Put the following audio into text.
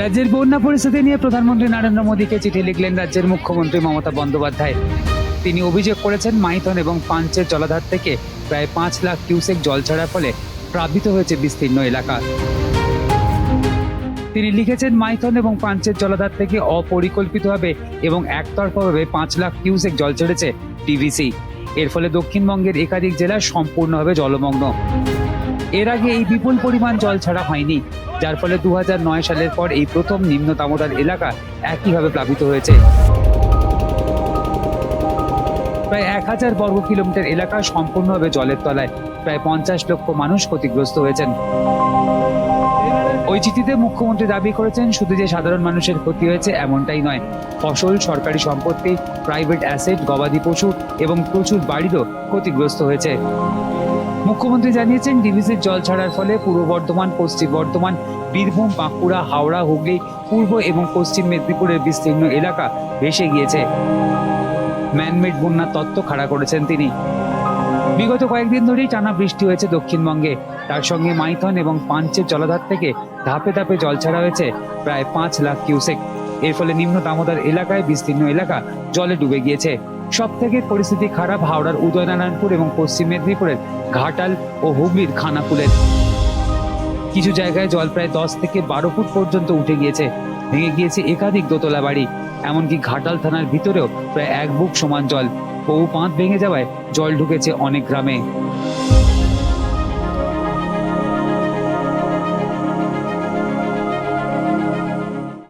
রাজ্যের বন্যা পরিস্থিতি নিয়ে প্রধানমন্ত্রী নরেন্দ্র মোদীকে চিঠি লিখলেন রাজ্যের মুখ্যমন্ত্রী মমতা বন্দ্যোপাধ্যায়। তিনি অভিযোগ করেছেন, মাইথন এবং পাঞ্চের জলাধার থেকে প্রায় পাঁচ লাখ কিউসেক জল ছাড়ার ফলে প্লাবিত হয়েছে বিস্তীর্ণ এলাকা। তিনি লিখেছেন, মাইথন এবং পাঞ্চের জলাধার থেকে অপরিকল্পিতভাবে এবং একতরফাভাবে পাঁচ লাখ কিউসেক জল ছেড়েছে ডিভিসি এর ফলে দক্ষিণবঙ্গের একাধিক জেলা সম্পূর্ণভাবে জলমগ্ন। এর আগে এই বিপুল পরিমাণ জল ছাড়া হয়নি। যার ফলে দু হাজার নয় সালের পর এই প্রথম নিম্ন দামোদর এলাকা একইভাবে প্লাবিত হয়েছে। প্রায় এক হাজার বর্গ কিলোমিটার এলাকা সম্পূর্ণভাবে জলের তলায়। প্রায় পঞ্চাশ লক্ষ মানুষ ক্ষতিগ্রস্ত হয়েছেন। ওই চিঠিতে মুখ্যমন্ত্রী দাবি করেছেন, শুধু যে সাধারণ মানুষের ক্ষতি হয়েছে এমনটাই নয়। ফসল, সরকারি সম্পত্তি প্রাইভেট অ্যাসেট গবাদি পশু এবং প্রচুর বাড়িরও ক্ষতিগ্রস্ত হয়েছে। মুখ্যমন্ত্রী জানিয়েছেন, ডিভিসির জল ছাড়ার ফলে পূর্ব বর্ধমান, পশ্চিম বর্ধমান, বীরভূম, বাঁকুড়া, হাওড়া, হুগলি, পূর্ব এবং পশ্চিম মেদিনীপুরের বিস্তীর্ণ এলাকা ভেসে গিয়েছে। ম্যানমেড বন্যার তত্ত্ব খাড়া করেছেন তিনি। বিগত কয়েকদিন ধরেই টানা বৃষ্টি হয়েছে দক্ষিণবঙ্গে। তার সঙ্গে মাইথন এবং পাঞ্চের জলাধার থেকে ধাপে ধাপে জল ছাড়া হয়েছে প্রায় পাঁচ লাখ কিউসেক। এর ফলে নিম্ন দামোদর এলাকায় বিস্তীর্ণ এলাকা জলে ডুবে গিয়েছে। সব থেকে পরিস্থিতি খারাপ হাওড়ার উদয়নারায়ণপুর এবং পশ্চিম মেদিনীপুরের ঘাটাল ও হুগলির খানাকুলের কিছু জায়গায় জল প্রায় দশ থেকে বারো ফুট পর্যন্ত উঠে গিয়েছে, ভেঙে গিয়েছে একাধিক দোতলা বাড়ি। এমনকি ঘাটাল থানার ভিতরেও প্রায় এক বুক সমান জল। বহু পাঁত ভেঙে যাওয়ায় জল ঢুকেছে অনেক গ্রামে।